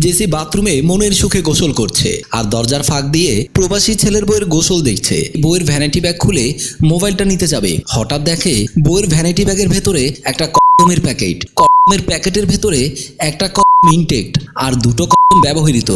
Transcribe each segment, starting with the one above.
JC বাথরুমে মনের সুখে গোসল করছে আর দরজার ফাঁক দিয়ে প্রবাসী ছেলের বইয়ের গোসল দেখছে। বইয়ের ভ্যানিটি ব্যাগ খুলে মোবাইলটা নিতে যাবে। হঠাৎ দেখে বইয়ের ভ্যানিটি ব্যাগের ভেতরে একটা কমের প্যাকেট। কমের প্যাকেটের ভেতরে একটা কম ইনটেক্ট আর দুটো কম ব্যবহৃত।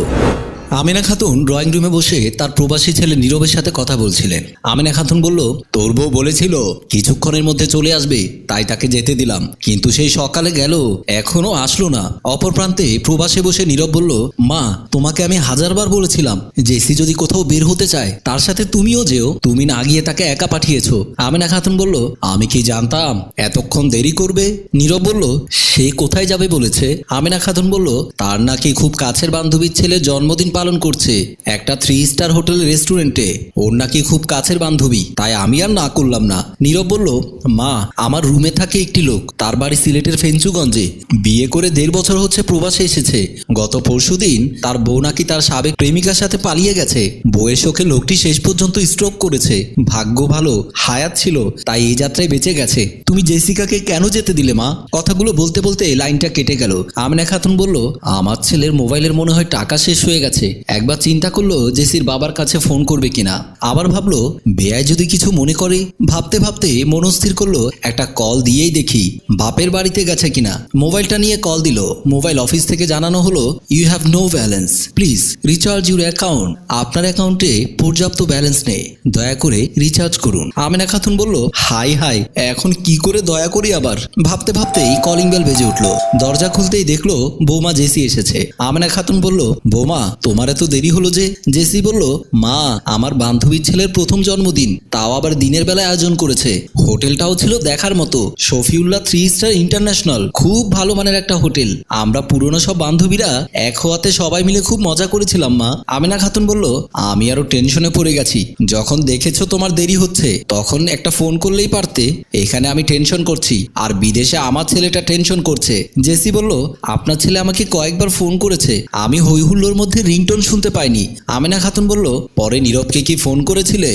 আমিনা খাতুন ড্রয়িং রুমে বসে তার প্রবাসী ছেলে নীরবের সাথে কথা বলছিলেন। আমিনা খাতুন বলল, তোর বউ বলেছিল কিছুক্ষণের মধ্যে চলে আসবে, তাই তাকে যেতে দিলাম। কিন্তু সেই সকালে গেল, এখনও আসলো না। অপর প্রান্তে প্রবাসে বসে নীরব বলল, মা, তোমাকে আমি হাজারবার বলেছিলাম জেসি যদি কোথাও বের হতে চায়, তার সাথে তুমিও যেও। তুমি না গিয়ে তাকে একা পাঠিয়েছো। আমিনা খাতুন বলল, আমি কি জানতাম? এতক্ষণ দেরি করবে? নীরব বলল, সে কোথায় যাবে বলেছে? আমিনা খাতুন বলল, তার নাকি খুব কাছের বান্ধবীর ছেলে জন্মদিন পালন করছে। একটা থ্রি স্টার হোটেল রেস্টুরেন্টে। ওর নাকি খুব কাছের বান্ধবী। তাই আমি আর না করলাম না। নীরব বলল, মা, আমার রুমে থাকে একটি লোক। তার বাড়ি সিলেটের ফেঞ্চুগঞ্জে। বিয়ে করে দেড় বছর হচ্ছে প্রবাসে এসেছে। গত পরশুদিন তার বউ নাকি তার সাবেক প্রেমিকার সাথে পালিয়ে গেছে। বউয়ের শোকে লোকটি শেষ পর্যন্ত স্ট্রোক করেছে। ভাগ্য ভালো, হায়াত ছিল, তাই এই যাত্রায় বেঁচে গেছে। তুমি জেসিকাকে কেন যেতে দিলে, মা? কথাগুলো বলতে বলতে লাইনটা কেটে গেল। আমিনা খাতুন বলল, আমার ছেলের মোবাইলের মনে হয় টাকা শেষ হয়ে গেছে। একবার চিন্তা করল জেসির বাবার কাছে ফোন করবে কিনা। আবার ভাবলো বেয়ায় যদি কিছু মনে করে। ভাবতে ভাবতে মনস্থির করল, একটা কল দিয়েই দেখি, বাপের বাড়িতে গেছে কিনা। মোবাইলটা নিয়ে কল দিল। মোবাইল অফিস থেকে জানানো হলো you have no balance please recharge your account আপনার অ্যাকাউন্টে পর্যাপ্ত ব্যালেন্স নেই। দয়া করে রিচার্জ করুন। আমিনা খাতুন বলল, হাই হাই, এখন কি করে দয়া করি আবার? ভাবতে ভাবতেই কলিং বেল বেজে উঠল। দরজা খুলতেই দেখল, বৌমা জেসি এসেছে। আমিনা খাতুন বলল, বৌমা, তোমার এত দেরি হলো যে জেসি বলল, মা, আমার বান্ধবীর ছেলের প্রথম জন্মদিন। তাও আবার দিনের বেলায় আয়োজন করেছে। হোটেলটাও ছিল দেখার মতো। Shafiullah three star international. খুব ভালো মানের একটা হোটেল। আমরা পুরনো সব বান্ধবীরা এক হওয়াতে সবাই মিলে খুব মজা করেছিলাম, মা। আমিনা খাতুন বলল, আমি আরও টেনশনে পড়ে গেছি। যখন দেখেছ তোমার দেরি হচ্ছে, তখন একটা ফোন করলেই পারতে। এখানে আমি টেনশন করছি। আর বিদেশে আমার ছেলেটা টেনশন করছে। জেসি বলল, আপনার ছেলে আমাকে কয়েকবার ফোন করেছে। আমি হইহুল্লোর মধ্যে রিংটোন শুনতে পাইনি। আমিনা খাতুন বলল, পরে নীরবকে কি ফোন করেছিলে?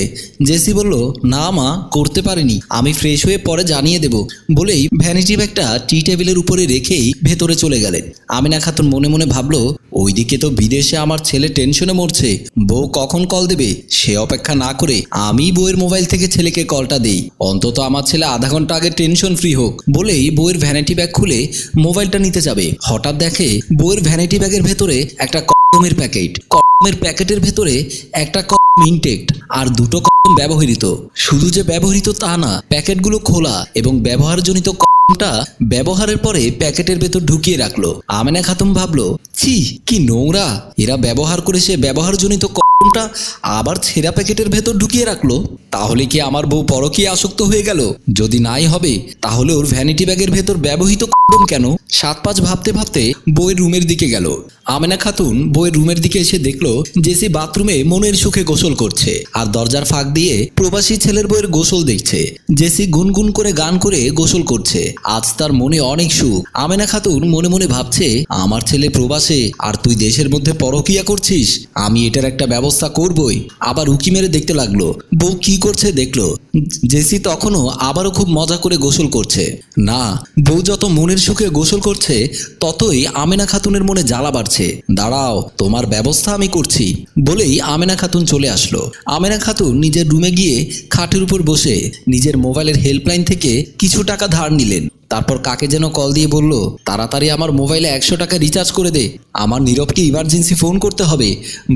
জেসি বলল, না মা, করতে পারিনি। আমি ফ্রেশ হয়ে পরে জানিয়ে দেব। বলেই ভ্যানিটি ব্যাগটা টি টেবিলের উপরে রেখেই ভেতরে চলে গেলেন। আমিনা খাতুন মনে মনে ভাবলো, ওইদিকে তো বিদেশে আমার ছেলে টেনশনে মরছে। বউ কখন কল দেবে? সে অপেক্ষা না করে আমি বউয়ের মোবাইল থেকে ছেলেকে কলটা দেই। অন্তত আমার ছেলে আধা ঘণ্টা আগে টেনশন ফ্রি হোক। বলেই বউয়ের ভ্যানিটি ব্যাগ খুলে মোবাইলটা নিতে যাবে। হঠাৎ দেখে বউয়ের ভ্যানিটি ব্যাগের ভেতরে একটা কমের প্যাকেট। কমের প্যাকেটের ভেতরে একটা কম ইনটেক্ট আর দুটো কম ব্যবহৃত। শুধু যে ব্যবহৃত তা না, প্যাকেটগুলো খোলা এবং ব্যবহারজনিত কমটা ব্যবহারের পরে প্যাকেটের ভেতর ঢুকিয়ে রাখল। আমেনা খাতুম ভাবলো, ছি, কি নোংরা। এরা ব্যবহার করে সে ব্যবহারজনিত কমটা আবার ছেঁড়া প্যাকেটের ভেতর ঢুকিয়ে রাখল। তাহলে কি আমার বউ পরকীয় আসক্ত হয়ে গেল? যদি নাই হবে, তাহলে ওর ভ্যানিটি ব্যাগের ভেতর ব্যবহৃত কেন? সাত পাঁচ ভাবতে ভাবতে বইয়ের রুমের দিকে গেল। আমেনা খাতুন বইয়ের রুমের দিকে এসে দেখল জেসি বাথরুমে মনের সুখে গোসল করছে আর দরজার ফাঁক দিয়ে প্রবাসী ছেলের বইয়ের গোসল দেখছে। জেসি গুনগুন করে গান করে গোসল করছে। আজ তার মনে অনেক সুখ। আমেনা খাতুন মনে মনে ভাবছে, আমার ছেলে প্রবাসে, আর তুই দেশের মধ্যে পরকিয়া করছিস? আমি এটার একটা ব্যবস্থা করবই। আবার উকি মেরে দেখতে লাগল, বউ কি করছে দেখল? জেসি তখনও আবারও খুব মজা করে গোসল করছে। না, বউ যত মনের সুখে গোসল করছে, ততই আমেনা খাতুনের মনে জ্বালা বাড়ছে। দাঁড়াও, তোমার ব্যবস্থা আমি করছি। বলেই আমেনা খাতুন চলে আসলো। আমেনা খাতুন নিজের রুমে গিয়ে খাটের উপর বসে নিজের মোবাইলের হেল্পলাইন থেকে কিছু টাকা ধার নিলেন। তারপর কাকে যেন কল দিয়ে বলল, তাড়াতাড়ি আমার মোবাইলে একশো টাকা রিচার্জ করে দে। আমার নীরবকে ইমার্জেন্সি ফোন করতে হবে,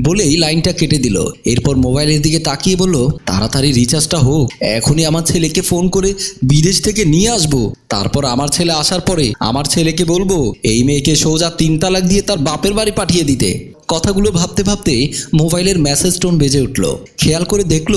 বলেই লাইনটা কেটে দিল। এরপর মোবাইলের দিকে তাকিয়ে বলল, তাড়াতাড়ি রিচার্জটা হোক, এখনই আমার ছেলেকে ফোন করে বিদেশ থেকে নিয়ে আসব। তারপর আমার ছেলে আসার পরে আমার ছেলেকে বলব, এই মেয়েকে সোজা তিন তালাক দিয়ে তার বাপের বাড়ি পাঠিয়ে দিতে। কথাগুলো ভাবতে ভাবতে মোবাইলের মেসেজ টোন বেজে উঠল। খেয়াল করে দেখল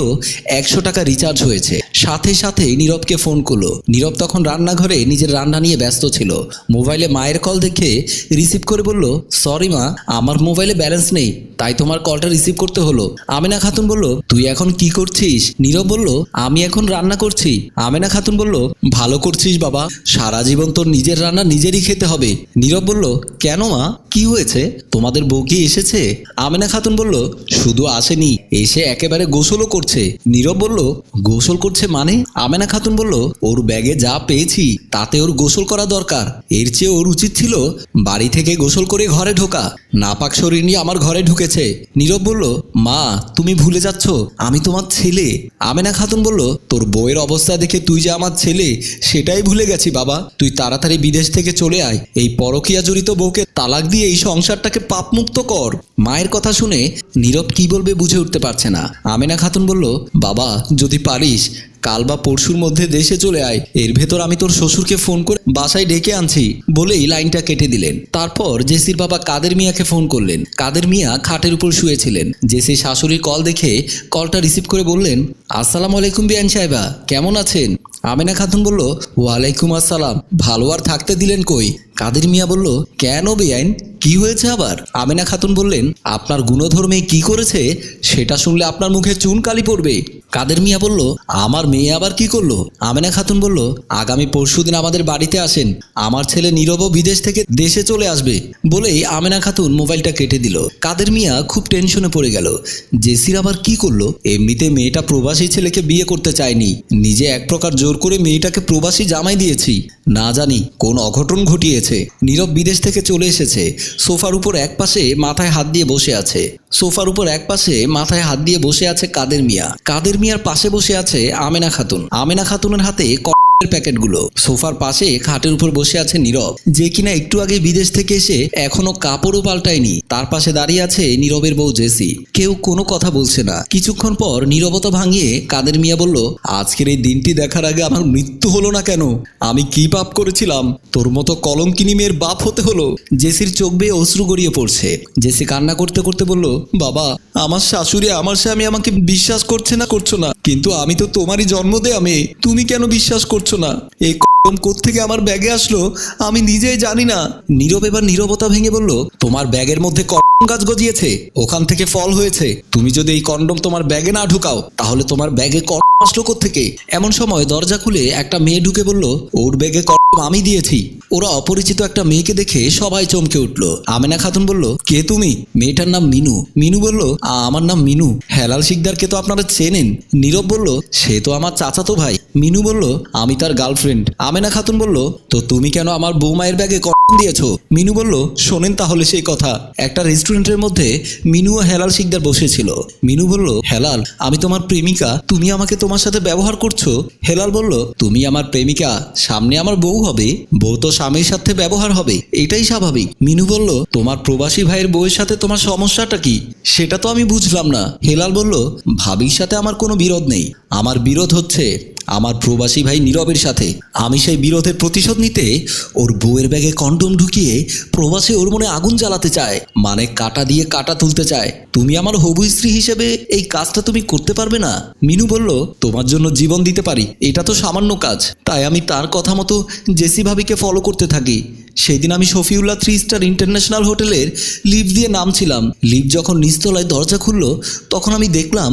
একশো টাকা রিচার্জ হয়েছে। সাথে সাথে নীরবকে ফোন করল। নীরব তখন রান্নাঘরে নিজের রান্না নিয়ে ব্যস্ত ছিল। মোবাইলে মায়ের কল দেখে রিসিভ করে বলল সরি মা, আমার মোবাইলে ব্যালেন্স নেই, তাই তোমার কলটা রিসিভ করতে হলো। আমিনা খাতুন বলল তুই এখন কি করছিস? নীরব বলল, আমি এখন রান্না করছি। আমেনা খাতুন বলল, ভালো করছিস বাবা, সারা জীবন তোর নিজের রান্না নিজেরই খেতে হবে। নীরব বলল, কেন মা? কি হয়েছে? তোমাদের বউ কি এসেছে? আমেনা খাতুন বলল, শুধু আসেনি, এসে একেবারে গোসলও করছে। নীরব বলল, গোসল করছে মানে? আমেনা খাতুন বলল, ওর ব্যাগে যা পেয়েছি, তাতে ওর গোসল করা দরকার। এর চেয়ে ওর উচিত ছিল বাড়ি থেকে গোসল করে ঘরে ঢোকা। নাপাক শরীর নিয়ে আমার ঘরে ঢুকেছে। নীরব বলল, মা, তুমি ভুলে যাচ্ছ। আমি তোমার ছেলে। আমেনা খাতুন বলল, তোর বউয়ের অবস্থা দেখে তুই যে আমার ছেলে, সেটাই ভুলে গেছি বাবা। তুই তাড়াতাড়ি বিদেশ থেকে চলে আয়। এই পরকিয়া জড়িত বউকে তালাক দিয়ে এই সংসারটাকে পাপমুক্ত কর। মায়ের কথা শুনে নীরব কি বলবে বুঝে উঠতে পারছে না। আমেনা খাতুন বলল, বাবা, যদি পারিস কাল বা পরশুর মধ্যে দেশে চলে আয়। এর ভেতর আমি তোর শ্বশুরকে ফোন করে বাসায় ডেকে আনছি বলেই লাইনটা কেটে দিলেন। তারপর জেসির বাবা কাদের মিয়াকে ফোন করলেন। কাদের মিয়া খাটের উপর শুয়েছিলেন। জেসি শাশুড়ির কল দেখে কলটা রিসিভ করে বললেন, আসসালামু আলাইকুম বিয়ান সাহেবা, কেমন আছেন? আমেনা খাতুন বলল, ওয়ালাইকুম আসসালাম, ভালো আর থাকতে দিলেন কই? কাদের মিয়া বলল, কেন বেআইন? কি হয়েছে আবার? আমেনা খাতুন বললেন, আপনার গুণধর্মে কি করেছে, সেটা শুনলে আপনার মুখে চুন কালি পড়বে। কাদের মিয়া বলল, আমার মেয়ে আবার কি করল? আমেনা খাতুন বলল, আগামী পরশুদিন আমাদের বাড়িতে আসেন। আমার ছেলে নীরব বিদেশ থেকে দেশে চলে আসবে। বলেই আমেনা খাতুন মোবাইলটা কেটে দিল। কাদের মিয়া খুব টেনশনে পড়ে গেল। জেসির আবার কি করল? এমনিতে মেয়েটা প্রবাসী ছেলেকে বিয়ে করতে চায়নি। নিজে এক প্রকার জোর করে মেয়েটাকে প্রবাসী জামাই দিয়েছি। না জানি কোন অঘটন ঘটিয়েছে। নীরব বিদেশ থেকে চলে এসেছে। সোফার উপর এক পাশে মাথায় হাত দিয়ে বসে আছে। সোফার উপর এক পাশে মাথায় হাত দিয়ে বসে আছে কাদের মিয়া। কাদের মিয়ার পাশে বসে আছে আমেনা খাতুন। আমেনা খাতুনের হাতে প্যাকেটগুলো। সোফার পাশে খাটের উপর বসে আছে নীরব। যে কিনা একটু আগে বিদেশ থেকে এসে এখনও কাপড়ও পাল্টায়নি। তার পাশে দাঁড়িয়ে আছে নীরবের বউ জেসি। কেউ কোনো কথা বলছে না। কিছুক্ষণ পর নীরবতা ভাঙিয়ে কাদের মিয়া বলল, আজকের এই দিনটি দেখার আগে আমার মৃত্যু হলো না কেন? আমি কি পাপ করেছিলাম? তোর মতো কলঙ্কিনী মেয়ের বাপ হতে হলো? জেসির চোখ বেয়ে অশ্রু গড়িয়ে পড়ছে। জেসি কান্না করতে করতে বলল, বাবা, আমার শাশুড়ি, আমার স্বামী আমাকে বিশ্বাস করছে না, করছ না। কিন্তু আমি তো তোমারই জন্ম দেয়া মেয়ে তুমি কেন বিশ্বাস করছ না? এই কলম থেকে আমার ব্যাগে আসলো? আমি নিজেই জানি না। নীরব এবার নীরবতা ভেঙে বলল, তোমার ব্যাগের মধ্যে কন্ডম গাছ গজিয়েছে? ওখান থেকে ফল হয়েছে। তুমি যদি এই কন্ডম তোমার ব্যাগে না ঢুকাও, তাহলে তোমার ব্যাগে কন্ডম আসলো থেকে এমন সময় দরজা খুলে একটা মেয়ে ঢুকে বলল ওর ব্যাগে কন্ডম আমি দিয়েছি। ওরা অপরিচিত একটা মেয়েকে দেখে সবাই চমকে উঠল। আমেনা খাতুন বলল, কে তুমি? মেয়েটার নাম মিনু। মিনু বলল আমার নাম মিনু। হেলাল শিকদারকে তো আপনারা চেনেন। নীরব বলল, সে তো আমার চাচাতো ভাই। মিনু বলল, আমি তার গার্লফ্রেন্ড। আমেনা খাতুন বলল, তো তুমি কেন আমার বৌমায়ের ব্যাগে দিয়েছ? মিনু বলল, শোনেন তাহলে সেই কথা। একটা রেস্টুরেন্টের মধ্যে মিনু ও হেলাল শিকদার বসেছিল। মিনু বলল, হেলাল, আমি তোমার প্রেমিকা। তুমি আমাকে তোমার সাথে ব্যবহার করছ? হেলাল বলল, তুমি আমার প্রেমিকা, সামনে আমার বউ হবে, বউ তো স্বামীর সাথে ব্যবহার হবে, এটাই স্বাভাবিক। মিনু বলল, তোমার প্রবাসী ভাইয়ের বউয়ের সাথে তোমার সমস্যাটা কি? সেটা তো আমি বুঝলাম না। হেলাল বলল, ভাবির সাথে আমার কোনো বিরোধ নেই। আমার বিরোধ হচ্ছে আমার প্রবাসী ভাই নীরবের সাথে। আমি সেই বিরোধের প্রতিশোধ নিতে ওর বউয়ের ব্যাগে কন্ডম ঢুকিয়ে প্রবাসে ওর মনে আগুন জ্বালাতে চায় মানে কাটা দিয়ে কাটা তুলতে চায়। তুমি আমার হবু স্ত্রী হিসেবে এই কাজটা তুমি করতে পারবে না? মিনু বলল, তোমার জন্য জীবন দিতে পারি, এটা তো সামান্য কাজ। তাই আমি তার কথা মতো জেসি ভাবিকে ফলো করতে থাকি। সেদিন আমি শফিউল্লাহ থ্রি স্টার ইন্টারন্যাশনাল হোটেলের লিফট দিয়ে নামছিলাম। লিফট যখন নিচতলায় দরজা খুললো, তখন আমি দেখলাম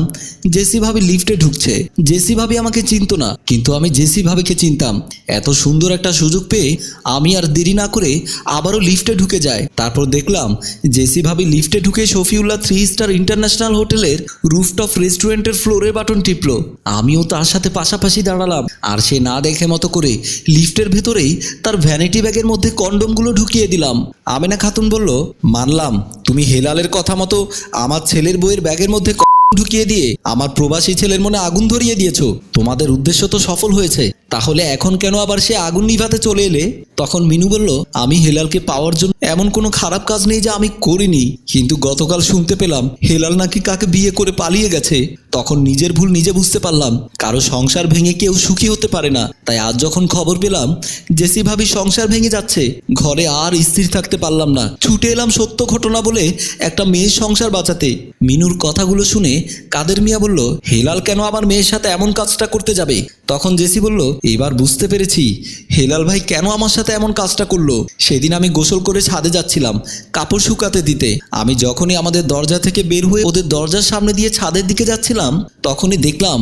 জেসি ভাবি লিফটে ঢুকছে। জেসি ভাবি আমাকে চিনতো না, কিন্তু আমি জেসি ভাবিকে চিনতাম। এত সুন্দর একটা সুযোগ পেয়ে আমি আর দেরি না করে আবারও লিফটে ঢুকে যাই। তারপর দেখলাম জেসি ভাবি লিফটে ঢুকে শফিউল্লাহ থ্রি স্টার ইন্টারন্যাশনাল হোটেলের রুফটপ রেস্টুরেন্টের ফ্লোরের বাটন টিপলো। আমিও তার সাথে পাশাপাশি দাঁড়ালাম, আর সে না দেখে মতো করে লিফটের ভেতরেই তার ভ্যানিটি ব্যাগের মধ্যে কন্ডমগুলো ঢুকিয়ে দিলাম। আমেনা খাতুন বলল, মানলাম, তুমি হেলালের কথা মতো আমার ছেলের বইয়ের ব্যাগের মধ্যে ঢুকিয়ে দিয়ে আমার প্রবাসী ছেলের মনে আগুন ধরিয়ে দিয়েছ। তোমাদের উদ্দেশ্য তো সফল হয়েছে। তাহলে এখন কেন আবার সে আগুন নিভাতে চলে এলে? তখন মিনু বলল, আমি হেলালকে পাওয়ার জন্য এমন কোনো খারাপ কাজ নেই যে আমি করিনি। কিন্তু গতকাল শুনতে পেলাম, হেলাল নাকি কাকে বিয়ে করে পালিয়ে গেছে। তখন নিজের ভুল নিজে বুঝতে পারলাম। কারও সংসার ভেঙে কেউ সুখী হতে পারে না। তাই আজ যখন খবর পেলাম জেসি ভাবি সংসার ভেঙে যাচ্ছে, ঘরে আর স্থির থাকতে পারলাম না। ছুটে এলাম সত্য ঘটনা বলে একটা মেয়ের সংসার বাঁচাতে। মিনুর কথাগুলো শুনে কাদের মিয়া বলল, হেলাল কেন আমার মেয়ের সাথে এমন কাজটা করতে যাবে? তখন জেসি বলল, এবার বুঝতে পেরেছি। হেলাল ভাই কেন আমার সাথে এমন কাজটা করল? সেদিন আমি গোসল করে ছাদে যাচ্ছিলাম, কাপড় শুকাতে দিতে। আমি যখনই আমাদের দরজা থেকে বের হয়ে ওদের দরজার সামনে দিয়ে ছাদের দিকে যাচ্ছিলাম, তখনই দেখলাম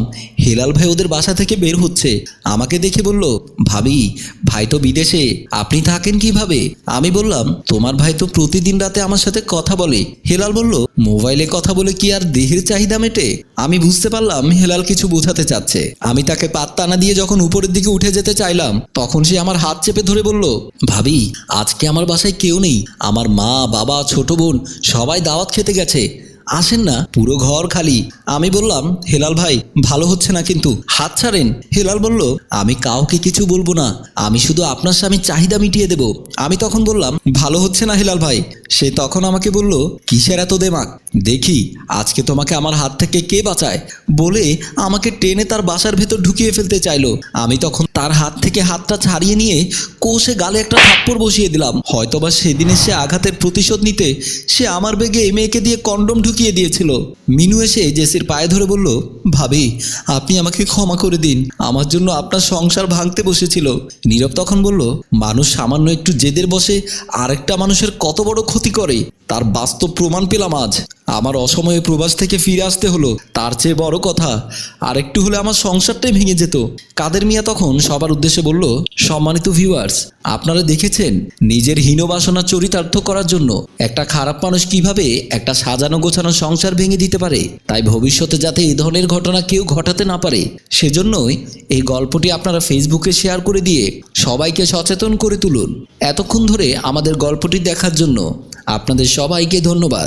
হেলাল ভাই ওদের বাসা থেকে বের হচ্ছে। আমাকে দেখে বলল, ভাবি, ভাই তো বিদেশে, আপনি থাকেন কীভাবে? আমি বললাম, তোমার ভাই তো প্রতিদিন রাতে আমার সাথে কথা বলে। হেলাল বলল, মোবাইলে কথা বলে কি আর দেহের চাহিদা মেটে? আমি বুঝতে পারলাম হেলাল কিছু বোঝাতে চাচ্ছে। আমি তাকে পাত্তা না দিয়ে যখন উপরের দিকে উঠে যেতে চাইলাম, তখন সে আমার হাত চেপে ধরে বলল, ভাবি, আজকে আমার বাসায় কেউ নেই। আমার মা, বাবা, ছোট বোন সবাই দাওয়াত খেতে গেছে। আসেন না, পুরো ঘর খালি। আমি বললাম, হেলাল ভাই, ভালো হচ্ছে না কিন্তু। হাত ছাড়েন। হেলাল বলল, আমি কাউকে কিছু বলব না। আমি শুধু আপনার স্বামীর চাহিদা মিটিয়ে দেব। আমি তখন বললাম, ভালো হচ্ছে না হেলাল ভাই। সে তখন আমাকে বলল, কিসের এত দেমাক? দেখি, আজকে তোমাকে আমার হাত থেকে কে বাঁচায়? বলে আমাকে টেনে তার বাসার ভেতর ঢুকিয়ে ফেলতে চাইলো। আমি তখন তার হাত থেকে হাতটা ছাড়িয়ে নিয়ে কোষে গালে একটা থাপ্পড় বসিয়ে দিলাম। হয়তোবা সেদিনে সে আঘাতের প্রতিশোধ নিতে সে আমার বেগে এই মেয়েকে দিয়ে কন্ডম ঢুকিয়ে দিয়েছিল। মিনু এসে জেসির পায়ে ধরে বলল ভাবি, আপনি আমাকে ক্ষমা করে দিন। আমার জন্য আপনার সংসার ভাঙতে বসেছিল। নীরব তখন বলল, মানুষ সামান্য একটু জেদের বসে, আরেকটা মানুষের কত বড় ক্ষতি করে। তার বাস্তব প্রমাণ পেলাম আজ। আমার অসময়ে প্রবাস থেকে ফিরে আসতে হলো, তার চেয়ে বড় কথা আর একটু হলে আমার সংসারটাই ভেঙে যেত। কাদের মিয়া তখন সবার উদ্দেশ্যে বলল, সম্মানিত ভিউয়ার্স আপনারা দেখেছেন, নিজের হীনবাসনা চরিতার্থ করার জন্য একটা খারাপ মানুষ কীভাবে একটা সাজানো গোছানো সংসার ভেঙে দিতে পারে? তাই ভবিষ্যতে যাতে এই ধরনের ঘটনা কেউ ঘটাতে না পারে, সেজন্যই এই গল্পটি আপনারা ফেসবুকে শেয়ার করে দিয়ে সবাইকে সচেতন করে তুলুন। এতক্ষণ ধরে আমাদের গল্পটি দেখার জন্য আপনাদের সবাইকে ধন্যবাদ।